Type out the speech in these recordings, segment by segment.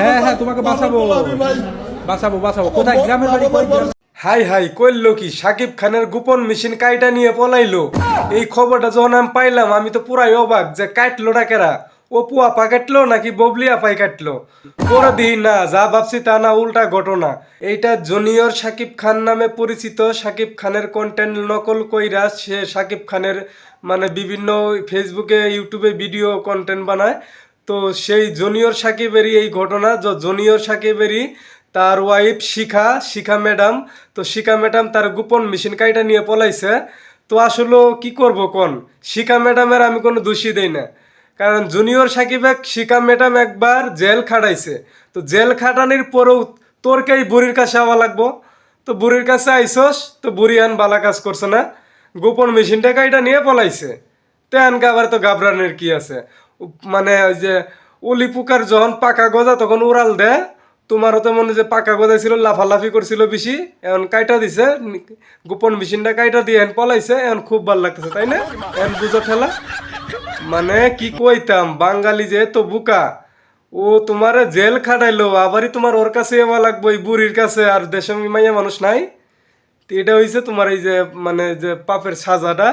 হ্যাঁ হ্যাঁ high high কইলো কি? সাকিব খানের গোপন মেশিন কাইটা নিয়ে পলাইলো। এই খবরটা যখন আমি পাইলাম, আমি তো পুরাই অবাক যে কাটলো না কেরা? অপু আপা কাটলো নাকি ববলি আপাই কাটলো? পরে দিই না, যা ভাবছি তা না, উল্টা ঘটনা। এইটা জুনিয়র সাকিব খান নামে পরিচিত। সাকিব খানের কন্টেন্ট নকল কইরা সে সাকিব খানের মানে বিভিন্ন ফেসবুকে ইউটিউবে ভিডিও কন্টেন্ট বানায়। তো সেই জুনিয়র সাকিবেরই এই ঘটনা জুনিয়র সাকিবেরই তার ওয়াইফ শিখা শিখা ম্যাডাম। তো শিখা ম্যাডাম তার গোপন মেশিন কাইটা নিয়ে পলাইছে। তো আসলে কি করব কোন? শিখা ম্যাডামের আমি কোনো দোষী দেই না। কারণ জুনিয়র সাকিবে শিখা ম্যাডাম একবার জেল খাটাইছে। তো জেল খাটানির পরেও তোরকেই বুড়ির কাছে আওয়া লাগবো। তো বুড়ির কাছে আইসস, তো বুড়ি আন বালা কাজ করছে না। গোপন মেশিনটা কাইটা নিয়ে পলাইছে। তেনকে আবার তো গাবরানের কি আছে? মানে ওই যে উলি পোকার যখন পাকা গজা তখন উড়াল দেয় তোমারও তো মনে যে পাকা গজা ছিল, লাফালাফি করছিল বেশি। এখন কাইটা দিছে, গোপন মেশিনটা কাইটা দিয়ে এখন পলাইছে, এখন খুব ভালো লাগতেছে, তাই না? এখন বুঝো ঠেলা। মানে কি কইতাম, বাঙালি যে তো বুকা, ও তোমারে জেল খাটাইলো, আবারই তোমার ওর কাছে এবার লাগবো, এই বুড়ির কাছে, আর দেশে মাইয়া মানুষ নাই। তো এটা হয়েছে তোমার এই যে মানে যে পাপের সাজাটা।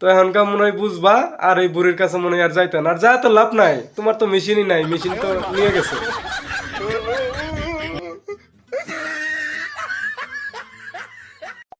তো এখনকার মনে হয় বুঝবা, আর এই বুড়ির কাছে মনে হয় আর যাইতেন আর যা তো লাভ নাই। তোমার তো মেশিনই নাই মেশিন তো নিয়ে গেছে।